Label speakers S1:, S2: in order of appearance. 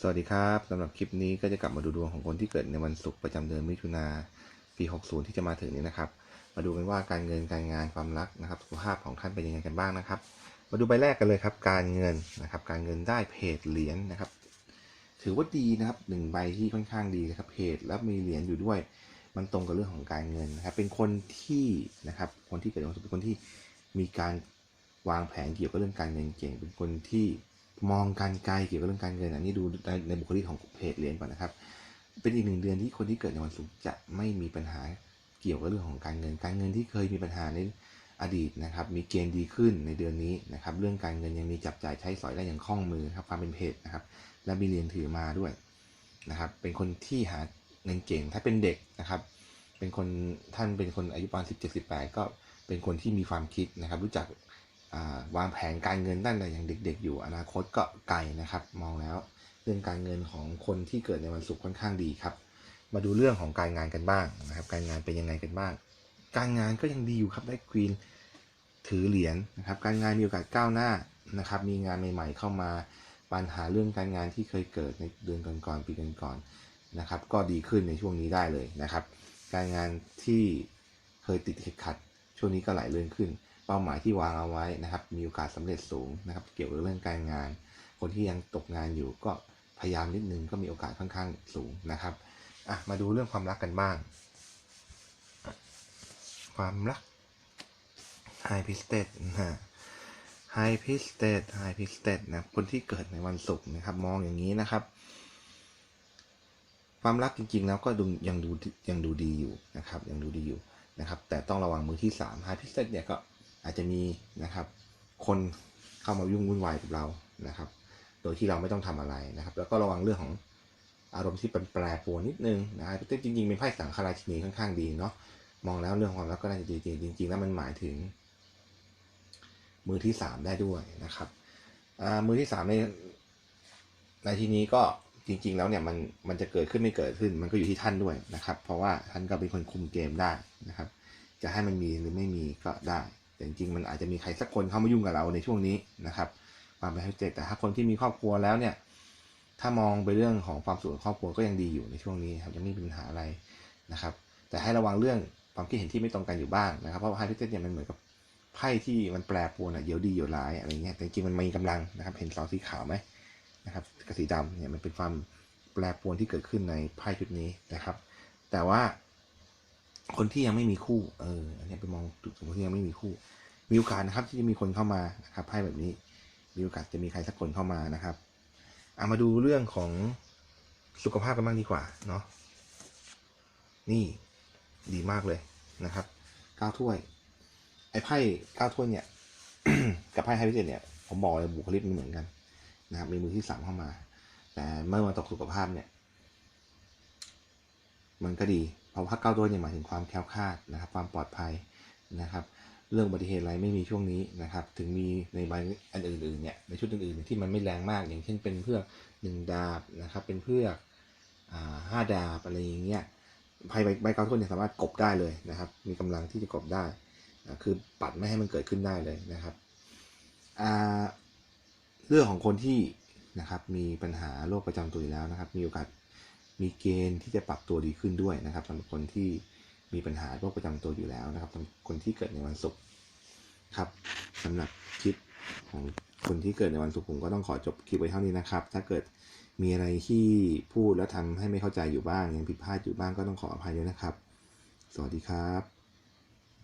S1: สวัสดีครับสำหรับคลิปนี้ก็จะกลับมาดูดวงของคนที่เกิดในวันศุกร์ประจำเดือนมิถุนาปี 60 ที่จะมาถึงนี้นะครับ มาดูกันว่าการเงินการงานความรักนะครับสุขภาพของท่านเป็นยังไงกันบ้างนะครับ มาดูใบแรกกันเลยครับ การเงินนะครับ การเงินได้เพจเหรียญนะครับ ถือว่าดีนะครับหนึ่งใบที่ค่อนข้างดีนะครับเพจแล้วมีเหรียญอยู่ด้วย มันตรงกับเรื่องของการเงินนะครับ เป็นคนที่นะครับ คนที่เกิดในวันศุกร์เป็นคนที่มีการวางแผนเกี่ยวกับเรื่องการเงินเก่ง เป็นคนที่ มองการไกลเกี่ยวกับเรื่องการเงินอันนี้ดูในในบุคลิกของเพจเรียญก่อนนะครับ เป็นอีกหนึ่งเดือนที่คนที่เกิดในวันศุกร์จะไม่มีปัญหาเกี่ยวกับเรื่องของการเงิน การเงินที่เคยมีปัญหาในอดีตนะครับ มีเกณฑ์ดีขึ้นในเดือนนี้นะครับ เรื่องการเงินยังมีจับจ่ายใช้สอยได้อย่างคล่องมือครับความเป็นเพจนะครับ และมีเรียญถือมาด้วยนะครับ เป็นคนที่หาเงินเก่ง ถ้าเป็นเด็กนะครับ เป็นคนท่านเป็นคนอายุประมาณสิบเจ็ดสิบแปดก็เป็นคนที่มีความคิดนะครับ รู้จัก วางแผนการเงินตั้งแต่อย่างเด็ก ๆ อยู่อนาคตก็ไกลนะครับ มองแล้วเรื่องการเงินของคนที่เกิดในวันศุกร์ค่อนข้างดีครับ มาดูเรื่องของการงานกันบ้างนะครับ การงานเป็นยังไงกันบ้าง การงานก็ยังดีอยู่ครับได้ควีนถือเหรียญนะครับ การงานมีโอกาสก้าวหน้านะครับ มีงานใหม่ ๆ เข้ามาปัญหาเรื่องการงานที่เคยเกิดในเดือนก่อนๆปีก่อนๆนะครับ ก็ดีขึ้นในช่วงนี้ได้เลยนะครับ การงานที่เคยติดขัด ช่วงนี้ก็ไหลเลื่อนขึ้น เป้าหมายที่วางเอาไว้นะครับ มีโอกาสสำเร็จสูงนะครับ เกี่ยวกับเรื่องการงาน คนที่ยังตกงานอยู่ก็พยายามนิดนึงก็มีโอกาสค่อนข้างสูงนะครับอะมาดูเรื่องความรักกันบ้าง ความรัก High p r i s t e s s นะฮะ High p r i e s t e s s High p i s t e s s นะคนที่เกิดในวันศุกร์นะครับ มองอย่างนี้นะครับ ความรักจริงๆแล้วก็ดูยังดูยังดูดีอยู่นะครับ ยังดูดีอยู่นะครับ แต่ต้องระวังมือที่3 High p r i e s t e s s เนี่ยก็ อาจจะมีนะครับคนเข้ามายุ่งวุ่นวายกับเรานะครับ โดยที่เราไม่ต้องทำอะไรนะครับ แล้วก็ระวังเรื่องของอารมณ์ที่เป็นแปรปรวนนิดนึงนะแต่จริงๆเป็นไพ่สังคาราชินีค่อนข้างดีเนาะมองแล้วเรื่องความรักก็น่าจะดีจริงๆแล้วมันหมายถึง มือที่สามได้ด้วยนะครับมือที่สามในในที่นี้ก็จริง ๆ แล้วเนี่ยมันมันจะเกิดขึ้นไม่เกิดขึ้น มันก็อยู่ที่ท่านด้วยนะครับ เพราะว่าท่านก็เป็นคนคุมเกมได้นะครับ จะให้มันมีหรือไม่มีก็ได้ แต่จริงๆมันอาจจะมีใครสักคนเข้ามายุ่งกับเราในช่วงนี้นะครับความเป็นห้เจแต่ถ้าคนที่มีครอบครัวแล้วเนี่ย ถ้ามองไปเรื่องของความสุขของครอบครัวก็ยังดีอยู่ในช่วงนี้ครับยังไม่มีปัญหาอะไรนะครับ แต่ให้ระวังเรื่องความคิดเห็นที่ไม่ตรงกันอยู่บ้างนะครับเพราะว่าไพ่พิเศษเนี่ยมันเหมือนกับไพ่ที่มันแปรปรวนอะเดี๋ยวดีเดี๋ยวร้ายอะไรเงี้ยแต่จริงมันมีกำลังนะครับ เห็นเสาสีขาวไหมนะครับกับสีดำเนี่ยมันเป็นความแปรปรวนที่เกิดขึ้นในไพ่ชุดนี้นะครับ แต่ว่า คนที่ยังไม่มีคู่ เออ อันนี้ไปมองจุดของคนที่ยังไม่มีคู่ มีโอกาสนะครับ ที่จะมีคนเข้ามานะครับไพ่แบบนี้ มีโอกาสจะมีใครสักคนเข้ามานะครับเอามาดูเรื่องของสุขภาพกันบ้างดีกว่า เนาะ นี่ดีมากเลยนะครับเก้าถ้วย ไอ้ไพ่เก้าถ้วยเนี่ย กับไพ่ไฮพิเศษเนี่ย ผมบอกเลยบุคลิกมันเหมือนกันนะครับ มีมือที่สามเข้ามา แต่เมื่อมาตกสุขภาพเนี่ย มันก็ดี พราะว่าเก้าถ้วยเนี่ยหมายถึงความแคล้วคลาดนะครับ ความปลอดภัยนะครับ เรื่องอุบัติเหตุอะไรไม่มีช่วงนี้นะครับ ถึงมีในใบอันอื่นๆเนี่ยในชุดอื่นๆที่มันไม่แรงมาก อย่างเช่นเป็นเพื่อหนึ่งดาบนะครับ เป็นเพืออห้าดาบอะไรอย่างเงี้ยไพ่ใบใบเก้าถ้วยเนี่ยสามารถกบได้เลยนะครับ มีกำลังที่จะกบได้คือปัดไม่ให้มันเกิดขึ้นได้เลยนะครับเรื่องของคนที่นะครับมีปัญหาโรคประจำตัวอยู่แล้วนะครับ มีโอกาส มีเกณฑ์ที่จะปรับตัวดีขึ้นด้วยนะครับสำหรับคนที่มีปัญหาโรคประจำตัวอยู่แล้วนะครับสำหรับคนที่เกิดในวันศุกร์ครับสำหรับคลิปของคนที่เกิดในวันศุกร์ผมก็ต้องขอจบคลิปไว้เท่านี้นะครับ ถ้าเกิดมีอะไรที่พูดแล้วทำให้ไม่เข้าใจอยู่บ้างยังผิดพลาดอยู่บ้างก็ต้องขออภัยด้วยนะครับ สวัสดีครับ